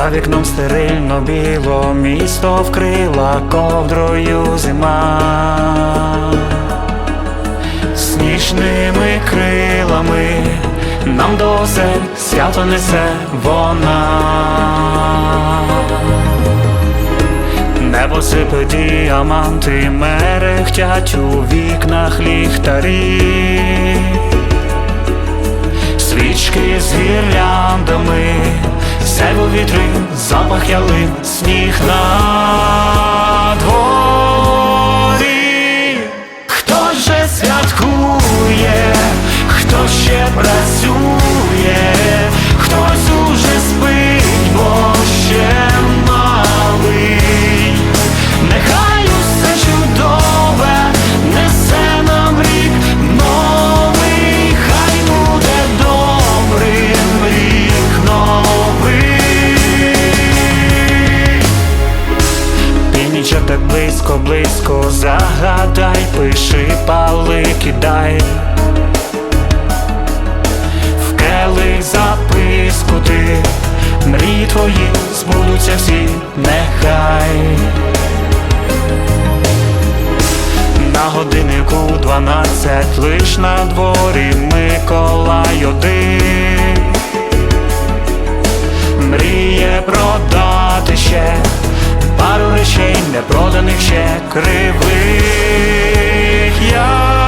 За вікном стерильно біло, місто вкрила ковдрою зима, сніжними крилами нам до свято несе вона. Небо сипе діаманти, мерехтять у вікнах ліхтарі, свічки з гірляндами, сяйво вітри, запах ялин, сніг близько, близько, загадай, пиши, пали, кидай. В келих записку ти, мрії твої збудуться всі, нехай. На годиннику дванадцять, лиш на дворі Миколай один речей, не проданих ще кривих ялин.